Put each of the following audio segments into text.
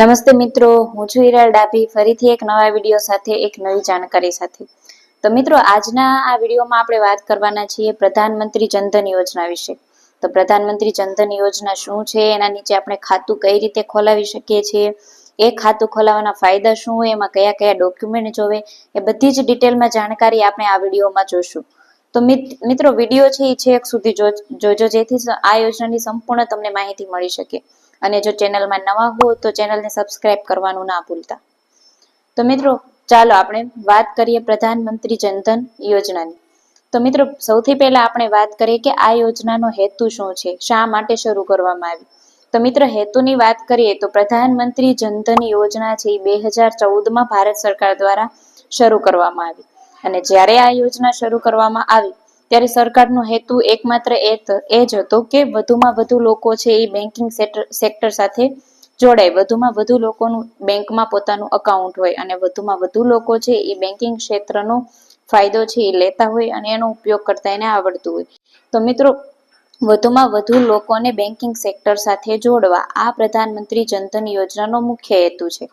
નમસ્તે મિત્રો, હું છું હિરાલ ડાભી. ફરીથી એક નવા વીડિયો સાથે, એક નવી જાણકારી સાથે. તો મિત્રો, આજના આ વિડીયોમાં આપણે વાત કરવાના છીએ પ્રધાનમંત્રી જનધન યોજના વિશે. તો પ્રધાનમંત્રી જનધન યોજના શું છે? એના નીચે આપણે ખાતું કઈ રીતે ખોલાવી શકીએ છીએ? એ ખાતું ખોલાવવાના ફાયદા શું? એમાં કયા કયા ડોક્યુમેન્ટ જોવે? એ બધી જ ડિટેલમાં જાણકારી આપણે આ વિડીયોમાં જોશું. તો મિત- મિત્રો, વીડિયો છે એ છેક સુધી જોજો જેથી આ યોજનાની સંપૂર્ણ તમને માહિતી મળી શકે. અને જો ચેનલમાં નવા હો તો ચેનલને સબસ્ક્રાઇબ કરવાનું ના ભૂલતા. તો મિત્રો, ચાલો આપણે વાત કરીએ પ્રધાનમંત્રી જનધન યોજનાની. તો મિત્રો, સૌથી પહેલા આપણે વાત કરીએ કે આ યોજનાનો હેતુ શું છે? શા માટે શરૂ કરવામાં આવી? તો મિત્ર, હેતુની વાત કરીએ તો પ્રધાનમંત્રી જનધન યોજના છે એ બે હજાર ચૌદમાં ભારત સરકાર દ્વારા શરૂ કરવામાં આવી. અને જ્યારે આ યોજના શરૂ કરવામાં આવી ત્યારે સરકારનો હેતુ એકમાત્ર એ જ હતો કે વધુમાં વધુ લોકો છે એ બેન્કિંગ સેક્ટર સાથે જોડાય. વધુમાં વધુ લોકોનું બેંકમાં પોતાનું અકાઉન્ટ હોય અને વધુમાં વધુ લોકો છે એ બેન્કિંગ ક્ષેત્રનો ફાયદો છે એ લેતા હોય અને એનો ઉપયોગ કરતા એને આવડતું હોય. તો મિત્રો, વધુમાં વધુ લોકોને બેન્કિંગ સેક્ટર સાથે જોડવા આ પ્રધાનમંત્રી જનધન યોજનાનો મુખ્ય હેતુ છે.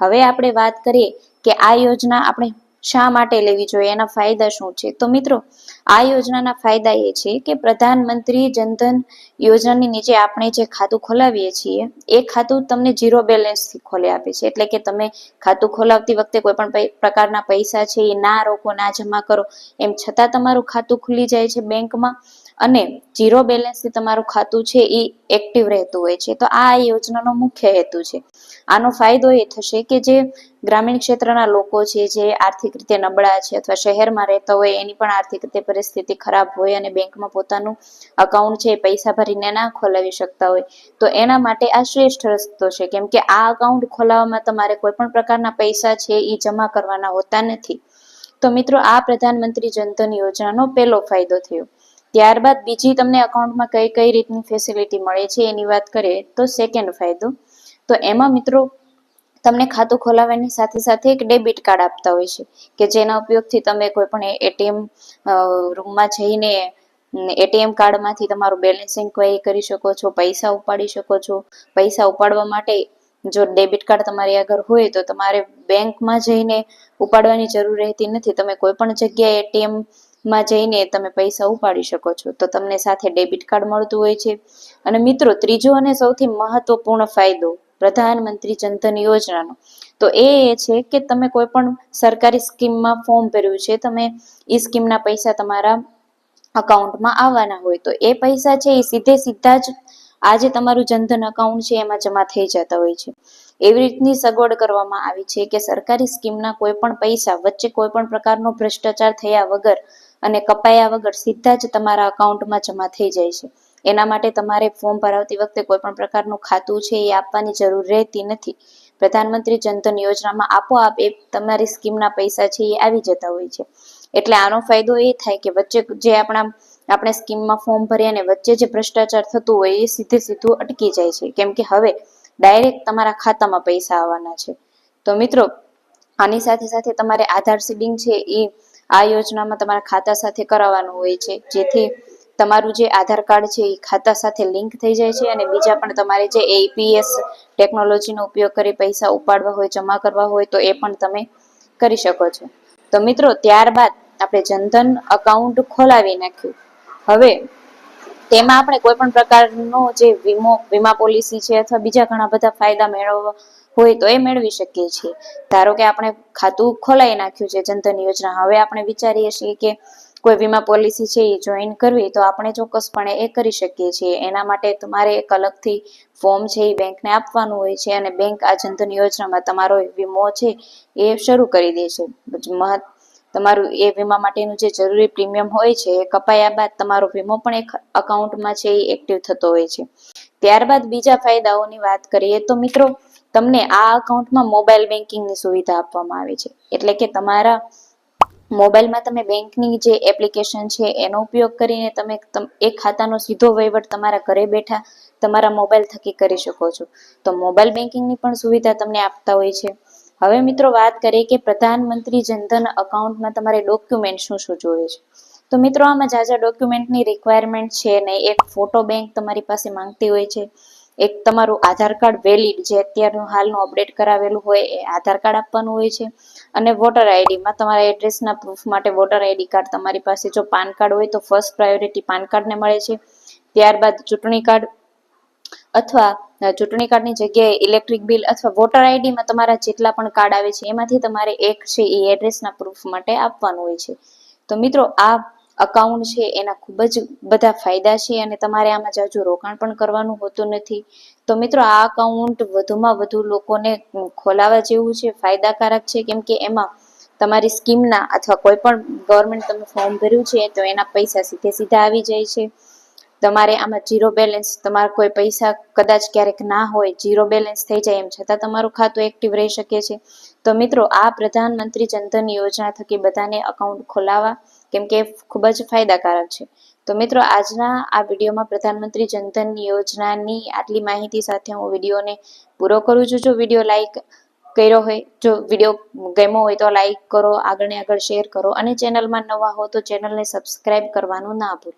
હવે આપણે વાત કરીએ કે આ યોજના આપણે શા માટે લેવી જોઈએ? એના ફાયદા શું છે? તો મિત્રો, આ યોજનાના ફાયદા એ છે કે પ્રધાનમંત્રી જનધન યોજનાની નીચે આપણે જે ખાતું ખોલાવીએ છીએ, એ ખાતું તમને ઝીરો બેલેન્સથી ખોલી આપે છે. એટલે કે તમે ખાતું ખોલાવતી વખતે કોઈ પણ પ્રકારના પૈસા છે એ ના રોકો, ના જમા કરો. એમ છતાં તમારું ખાતું ખુલી જાય છે બેંકમાં અને ઝીરો બેલેન્સથી તમારું ખાતું છે એ એક્ટિવ રહેતું હોય છે. તો આ યોજનાનો મુખ્ય હેતુ છે. આનો ફાયદો એ થશે કે જે ગ્રામીણ ક્ષેત્રના લોકો છે, જે આર્થિક રીતે નબળા છે અથવા શહેરમાં રહેતા હોય, એની પણ આર્થિક રીતે પરિસ્થિતિ ખરાબ હોય અને બેંકમાં પોતાનું અકાઉન્ટ છે એ પૈસા ભરીને ના ખોલાવી શકતા હોય, તો એના માટે આ શ્રેષ્ઠ રસ્તો છે. કેમ કે આ અકાઉન્ટ ખોલાવવામાં તમારે કોઈ પણ પ્રકારના પૈસા છે એ જમા કરવાના હોતા નથી. તો મિત્રો, આ પ્રધાનમંત્રી જનધન યોજનાનો પહેલો ફાયદો થયો. ત્યારબાદ બીજી તમને અકાઉન્ટમાં કઈ કઈ રીતની ફેસિલિટી મળે છે એની વાત કરીએ તો સેકન્ડ ફાયદો. તો એમાં મિત્રો તમને ખાતું ખોલાવવાની સાથે સાથે એક ડેબિટ કાર્ડ આપતા હોય છે કે જેના ઉપયોગથી તમે કોઈ પણ એટીએમ રૂમમાં જઈને એટીએમ કાર્ડમાંથી તમારું બેલેન્સ ઇન્ક્વાયરી કરી શકો છો, પૈસા ઉપાડી શકો છો. પૈસા ઉપાડવા માટે જો ડેબિટ કાર્ડ તમારી આગળ હોય તો તમારે બેંકમાં જઈને ઉપાડવાની જરૂર રહેતી નથી. તમે કોઈ પણ જગ્યાએ એટીએમ માં જઈને તમે પૈસા ઉપાડી શકો છો. તો તમને સાથે ડેબિટ કાર્ડ મળતું હોય છે. અને મિત્રો, ત્રીજો અને સૌથી મહત્વપૂર્ણ ફાયદો પ્રધાનમંત્રી જનધન યોજનાનો, તો એ છે કે તમે કોઈ પણ સરકારી સ્કીમમાં ફોર્મ ભર્યું છે, તમે એ સ્કીમના પૈસા તમારા અકાઉન્ટમાં આવવાના હોય, તો એ પૈસા છે એ સીધે સીધા જ આજે તમારું જનધન અકાઉન્ટ છે એમાં જમા થઈ જતા હોય છે. એવી રીતની સગવડ કરવામાં આવી છે કે સરકારી સ્કીમના કોઈ પણ પૈસા વચ્ચે કોઈ પણ પ્રકારનો ભ્રષ્ટાચાર થયા વગર અને કપાયા વગર સીધા જ તમારા અકાઉન્ટમાં જમા થઈ જાય છે. એના માટે તમારે ફોર્મ ભરાવતી વખતે કોઈ પણ પ્રકારનું ખાતું છે એ આપવાની જરૂર રહેતી નથી. પ્રધાનમંત્રી જનધન યોજનામાં આપોઆપ એ તમારી સ્કીમના પૈસા છે એ આવી જતા હોય છે. એટલે આનો ફાયદો એ થાય કે વચ્ચે જે આપણા, આપણે સ્કીમમાં ફોર્મ ભરીએ અને વચ્ચે જે ભ્રષ્ટાચાર થતું હોય એ સીધે સીધું અટકી જાય છે. કેમ કે હવે ડાયરેક્ટ તમારા ખાતામાં પૈસા આવવાના છે. તો મિત્રો, આની સાથે સાથે તમારે આધાર સીડિંગ છે એ આ યોજનામાં તમારા ખાતા સાથે કરાવવાનું હોય છે. જેથી તમારું જે આધાર કાર્ડ છે, એ ખાતા સાથે લિંક થઈ જાય છે અને બીજા પણ તમારે જે એપીએસ ટેકનોલોજીનો ઉપયોગ કરી પૈસા ઉપાડવા હોય, જમા કરવા હોય, તો એ પણ તમે કરી શકો છો. તો મિત્રો, ત્યારબાદ આપણે જનધન અકાઉન્ટ ખોલાવી નાખ્યું. હવે તેમાં આપણે કોઈ પણ પ્રકારનો જે વીમો, વીમા પોલિસી છે અથવા બીજા ઘણા બધા ફાયદા મેળવવા હોય તો એ મેળવી શકીએ છીએ. ધારો કે આપણે ખાતું ખોલાવી નાખ્યું છે જનધન યોજના, હવે આપણે વિચારીએ છીએ કે કોઈ વીમા પોલિસી છે એ જોઈન કરવી, તો આપણે ચોક્કસપણે એ કરી શકીએ છીએ. એના માટે તમારે એક અલગથી ફોર્મ છે એ બેંકને આપવાનું હોય છે અને બેંક આ જનધન યોજનામાં તમારો વીમો છે એ શરૂ કરી દે છે. તમારું એ વીમા માટેનું જે જરૂરી પ્રીમિયમ હોય છે એ કપાયા બાદ તમારો વીમો પણ એક અકાઉન્ટમાં છે એ એક્ટિવ થતો હોય છે. ત્યારબાદ બીજા ફાયદાઓની વાત કરીએ તો મિત્રો તમને આ અકાઉન્ટમાં મોબાઈલ બેન્કિંગની સુવિધા આપવામાં આવે છે. એટલે કે તમારા મોબાઈલમાં તમે બેંકની જે એપ્લિકેશન છે, એનો ઉપયોગ કરીને તમે એ ખાતાનો સીધો વહીવટ તમારા ઘરે બેઠા તમારા મોબાઈલ થકી કરી શકો છો. તો મોબાઈલ બેન્કિંગની પણ સુવિધા તમને આપતા હોય છે. હવે મિત્રો વાત કરીએ કે પ્રધાનમંત્રી જનધન અકાઉન્ટમાં તમારે ડોક્યુમેન્ટ શું શું જોઈએ છે. તો મિત્રો આમાં જાજા ડોક્યુમેન્ટની રિક્વાયરમેન્ટ છે ને એક ફોટો બેંક તમારી પાસે માંગતી હોય છે. એક તમારું આધાર કાર્ડ વેલિડ જે અત્યારનું હાલનું અપડેટ કરાવેલું હોય એ આધાર કાર્ડ આપવાનું હોય છે. અને વોટર આઈડીમાં તમારા એડ્રેસના પ્રૂફ માટે વોટર આઈડી કાર્ડ તમારી પાસે જો પાન કાર્ડ હોય તો ફર્સ્ટ પ્રાયોરિટી પાન કાર્ડને મળે છે. ત્યારબાદ ચૂંટણી કાર્ડ અથવા ચૂંટણી કાર્ડની જગ્યાએ ઇલેક્ટ્રિક બિલ અથવા વોટર આઈડીમાં તમારા જેટલા પણ કાર્ડ આવે છે, એમાંથી તમારે એક છે એ એડ્રેસના પ્રૂફ માટે આપવાનું હોય છે. તો મિત્રો, આ અકાઉન્ટ છે, એના ખૂબ જ બધા ફાયદા છે અને તમારે આમાં જાજુ રોકાણ પણ કરવાનું હોતું નથી. તો મિત્રો, આ અકાઉન્ટ વધુમાં વધુ લોકોને ખોલાવા જેવું છે, ફાયદાકારક છે, કેમ કે એમાં તમારી સ્કીમના અથવા કોઈ પણ ગવર્મેન્ટ તમે ફોર્મ ભર્યું છે, તો એના પૈસા સીધે સીધા આવી જાય છે. તમારે આમાં જીરો બેલેન્સ તમારા કોઈ પૈસા કદાચ ક્યારેક ના હોય જીરો બેલેન્સ થઈ જાય, એમ છતાં તમારું ખાતું એક્ટિવ રહી શકે છે. તો મિત્રો, આ પ્રધાનમંત્રી જનધન યોજના થકી બધાને અકાઉન્ટ ખોલાવા કેમ કે ખૂબ જ ફાયદાકારક છે. તો મિત્રો, આજના આ વિડીયોમાં પ્રધાનમંત્રી જનધન યોજનાની આટલી માહિતી સાથે હું વિડીયોને પૂરો કરું છું. જો વીડિયો લાઈક કર્યો હોય, જો વીડિયો ગમ્યો હોય તો લાઈક કરો આગળ ને આગળ શેર કરો અને ચેનલમાં નવા હો તો ચેનલને સબસ્ક્રાઇબ કરવાનું ના ભૂલો.